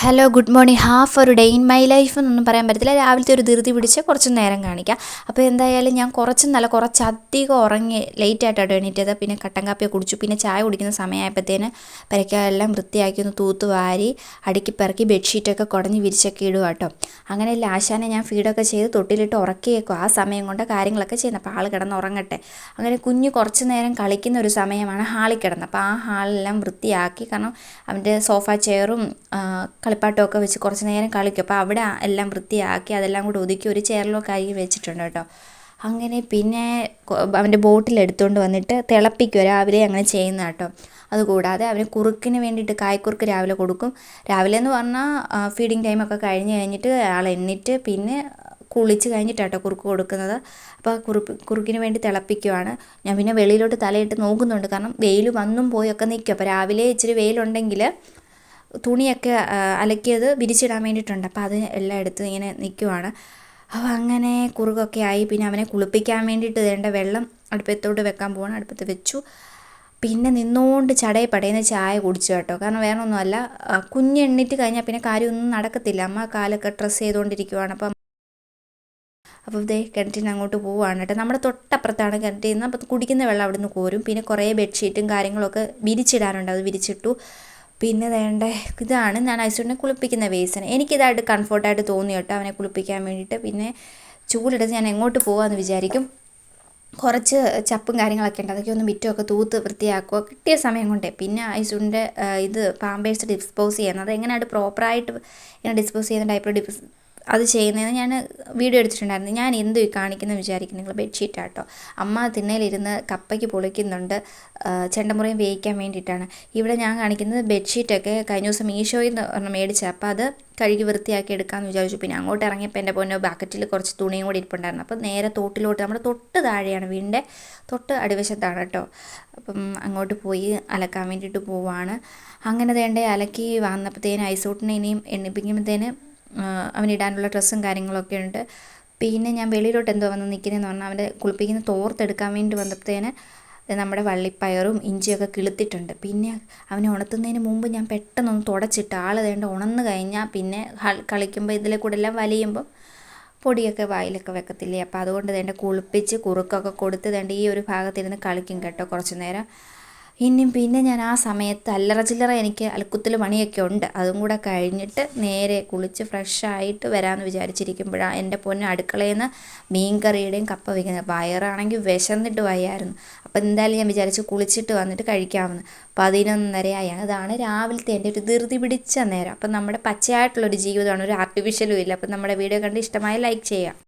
Hello good morning half ഒരു day in my life എന്നൊന്നും പറയാൻ പറ്റത്തില്ല. രാവിലത്തെ ഒരു ധൃതി പിടിച്ച് കുറച്ച് നേരം കാണിക്കാം. അപ്പോൾ എന്തായാലും ഞാൻ കുറച്ച് നല്ല കുറച്ചധികം ഉറങ്ങി ലേറ്റ് ആയിട്ടാണ് എണീറ്റത്. പിന്നെ കട്ടൻ കാപ്പിയെ കുടിച്ചു. പിന്നെ ചായ കുടിക്കുന്ന സമയമായപ്പോഴത്തേന് പെരയ്ക്കെല്ലാം വൃത്തിയാക്കി ഒന്ന് തൂത്ത് വാരി അടുക്കി പെറുക്കി ബെഡ്ഷീറ്റൊക്കെ കുടഞ്ഞ് വിരിച്ചൊക്കെ ഇടുക കേട്ടോ അങ്ങനെ ലാശാനെ ഞാൻ ഫീഡൊക്കെ ചെയ്ത് തൊട്ടിലിട്ട് ഉറക്കിയേക്കും ആ സമയം കൊണ്ട് കാര്യങ്ങളൊക്കെ ചെയ്യുന്നത്. അപ്പോൾ ആൾ കിടന്ന് ഉറങ്ങട്ടെ അങ്ങനെ കുഞ്ഞ് കുറച്ച് നേരം കളിക്കുന്ന ഒരു സമയമാണ് ഹാളിൽ കിടന്നത്. അപ്പോൾ ആ ഹാളെല്ലാം വൃത്തിയാക്കി കാരണം അവന്റെ സോഫ ചെയറും കളിപ്പാട്ടമൊക്കെ വെച്ച് കുറച്ച് നേരം കളിക്കും. അപ്പോൾ അവിടെ എല്ലാം വൃത്തിയാക്കി അതെല്ലാം കൂടി ഒതുക്കി ഒരു ചെയറിലൊക്കെ ആയി വെച്ചിട്ടുണ്ട് കേട്ടോ. അങ്ങനെ പിന്നെ അവന്റെ ബോട്ടിൽ എടുത്തുകൊണ്ട് വന്നിട്ട് തിളപ്പിക്കും രാവിലെ അങ്ങനെ ചെയ്യുന്ന കേട്ടോ. അതുകൂടാതെ അവന് കുറുക്കിന് വേണ്ടിയിട്ട് കായ്ക്കുറുക്ക് രാവിലെ കൊടുക്കും. രാവിലെ എന്ന് പറഞ്ഞാൽ ഫീഡിങ് ടൈമൊക്കെ കഴിഞ്ഞ് കഴിഞ്ഞിട്ട് ആൾ എണ്ണിട്ട് പിന്നെ കുളിച്ച് കഴിഞ്ഞിട്ടാട്ടോ കുറുക്ക് കൊടുക്കുന്നത്. അപ്പോൾ കുറുപ്പ് കുറുക്കിന് വേണ്ടി തിളപ്പിക്കുവാണ്. ഞാൻ പിന്നെ വെളിയിലോട്ട് തലയിട്ട് നോക്കുന്നുണ്ട്. കാരണം വെയിൽ വന്നും പോയൊക്കെ നിൽക്കും. അപ്പോൾ രാവിലെ ഇച്ചിരി വെയിലുണ്ടെങ്കിൽ തുണിയൊക്കെ അലക്കിയത് വിരിച്ചിടാൻ വേണ്ടിയിട്ടുണ്ട്. അപ്പോൾ അത് എല്ലാം എടുത്ത് ഇങ്ങനെ നിൽക്കുവാണ് അപ്പോൾ അങ്ങനെ കുറുകൊക്കെ ആയി. പിന്നെ അവനെ കുളിപ്പിക്കാൻ വേണ്ടിയിട്ട് വേണ്ട വെള്ളം അടുപ്പത്തോട്ട് വെക്കാൻ പോകണം അടുപ്പത്ത് വെച്ചു. പിന്നെ നിന്നുകൊണ്ട് ചടയെ പടയുന്ന ചായ കുടിച്ചു കേട്ടോ. കാരണം വേറെ ഒന്നുമല്ല കുഞ്ഞ് എണ്ണിട്ട് കഴിഞ്ഞാൽ പിന്നെ കാര്യമൊന്നും നടക്കത്തില്ല. അമ്മ കാലൊക്കെ ഡ്രസ്സ് ചെയ്തുകൊണ്ടിരിക്കുവാണ് അപ്പം അപ്പോൾ ഇതേ കിണറ്റിന് അങ്ങോട്ട് പോവുകയാണ് കേട്ടോ. നമ്മുടെ തൊട്ടപ്പുറത്താണ് കിണറ്റിൽ നിന്ന് അപ്പോൾ കുടിക്കുന്ന വെള്ളം അവിടെ നിന്ന് കോരും. പിന്നെ കുറേ ബെഡ്ഷീറ്റും കാര്യങ്ങളൊക്കെ വിരിച്ചിടാനുണ്ട്. അത് വിരിച്ചിട്ടു. പിന്നെ വേണ്ട? ഇതാണ് ഞാൻ ഐശ്വര്യനെ കുളിപ്പിക്കുന്ന വേസന. എനിക്കിതായിട്ട് കംഫർട്ടായിട്ട് തോന്നി കേട്ടോ അവനെ കുളിപ്പിക്കാൻ വേണ്ടിയിട്ട്. പിന്നെ ചൂടെടുത്ത് ഞാൻ എങ്ങോട്ട് പോകാമെന്ന് വിചാരിക്കും. കുറച്ച് ചപ്പും കാര്യങ്ങളൊക്കെ ഉണ്ട്. അതൊക്കെ ഒന്ന് മിറ്റമൊക്കെ തൂത്ത് വൃത്തിയാക്കുക. കിട്ടിയ സമയം കൊണ്ടേ. പിന്നെ ഐസൂടിന്റെ ഇത് പാമ്പേഴ്സ് ഡിസ്പോസ് ചെയ്യുന്നത്. എങ്ങനെയാണ് പ്രോപ്പറായിട്ട് ഇങ്ങനെ ഡിസ്പോസ് ചെയ്യുന്ന ടൈപ്പ് ഡിസ് അത് ചെയ്യുന്നതെന്ന് ഞാൻ വീഡിയോ എടുത്തിട്ടുണ്ടായിരുന്നു. ഞാൻ എന്തു കാണിക്കുന്നു വിചാരിക്കുന്നു നിങ്ങൾ ബെഡ്ഷീറ്റ് ആട്ടോ. അമ്മ തിണ്ണയിലിരുന്ന് കപ്പയ്ക്ക് പൊളിക്കുന്നുണ്ട്. ചെണ്ടമുറയും വേവിക്കാൻ വേണ്ടിയിട്ടാണ്. ഇവിടെ ഞാൻ കാണിക്കുന്നത് ബെഡ്ഷീറ്റൊക്കെ കഴിഞ്ഞ ദിവസം മീഷോയിൽ നിന്ന് ഒരെണ്ണം മേടിച്ച. അപ്പോൾ അത് കഴുകി വൃത്തിയാക്കി എടുക്കാമെന്ന് വിചാരിച്ചു. പിന്നെ അങ്ങോട്ട് ഇറങ്ങിയപ്പോൾ എന്റെ പൊന്നോ ബാക്കറ്റിൽ കുറച്ച് തുണിയും കൂടി ഇരിപ്പുണ്ടായിരുന്നു. അപ്പോൾ നേരെ തോട്ടിലോട്ട് നമ്മുടെ തൊട്ട് താഴെയാണ് വീടിന്റെ തൊട്ട് അടിവശത്താണ് കേട്ടോ അപ്പം അങ്ങോട്ട് പോയി അലക്കാൻ വേണ്ടിയിട്ട് പോവാണ്. അങ്ങനെ തേണ്ടേ അലക്കി വന്നപ്പോഴത്തേന് ഐസോട്ടിനെ ഇനിയും എണ്ണിപ്പിക്കുമ്പോഴത്തേന് അവനിടാനുള്ള ഡ്രസ്സും കാര്യങ്ങളൊക്കെ ഉണ്ട്. പിന്നെ ഞാൻ വെളിയിലോട്ട് എന്തോ വന്ന് നിൽക്കുന്നതെന്ന് പറഞ്ഞാൽ അവന്റെ കുളിപ്പിക്കുന്ന തോർത്തെടുക്കാൻ വേണ്ടി വന്നപ്പോഴത്തേന് നമ്മുടെ വള്ളിപ്പയറും ഇഞ്ചിയൊക്കെ കിളുത്തിട്ടുണ്ട്. പിന്നെ അവനെ ഉണർത്തുന്നതിന് മുമ്പ് ഞാൻ പെട്ടെന്നൊന്ന് തുടച്ചിട്ട് ആൾ വേണ്ട ഉണർന്നു കഴിഞ്ഞാൽ പിന്നെ കളിക്കുമ്പോൾ ഇതിലെ കൂടെ എല്ലാം വലിയുമ്പോൾ പൊടിയൊക്കെ വായിലൊക്കെ വെക്കത്തില്ലേ? അപ്പോൾ അതുകൊണ്ട് വേണ്ട കുളിപ്പിച്ച് കുറുക്കൊക്കെ കൊടുത്ത് വേണ്ട ഈ ഒരു ഭാഗത്തിരുന്ന് കളിക്കും കേട്ടോ കുറച്ച് നേരം. ഇനിയും പിന്നെ ഞാൻ ആ സമയത്ത് അല്ലറ ചില്ലറ എനിക്ക് അൽക്കുത്തിൽ പണിയൊക്കെ ഉണ്ട്. അതും കൂടെ കഴിഞ്ഞിട്ട് നേരെ കുളിച്ച് ഫ്രഷായിട്ട് വരാമെന്ന് വിചാരിച്ചിരിക്കുമ്പോഴാണ് എന്റെ പൊന്ന് അടുക്കളയിൽ നിന്ന് മീൻകറിയുടെയും കപ്പ വയ്ക്കുന്നത് വയറാണെങ്കിൽ വിശന്നിട്ട് വയ്യായിരുന്നു. അപ്പോൾ എന്തായാലും ഞാൻ വിചാരിച്ചു കുളിച്ചിട്ട് വന്നിട്ട് കഴിക്കാമെന്ന്. പതിനൊന്നരയായി. അതാണ് രാവിലത്തെ എന്റെ ഒരു ധൃതി പിടിച്ച നേരം. അപ്പം നമ്മുടെ പച്ചയായിട്ടുള്ളൊരു ജീവിതമാണ്. ഒരു ആർട്ടിഫിഷ്യലും ഇല്ല. അപ്പം നമ്മുടെ വീഡിയോ കണ്ട് ഇഷ്ടമായ ലൈക്ക് ചെയ്യാം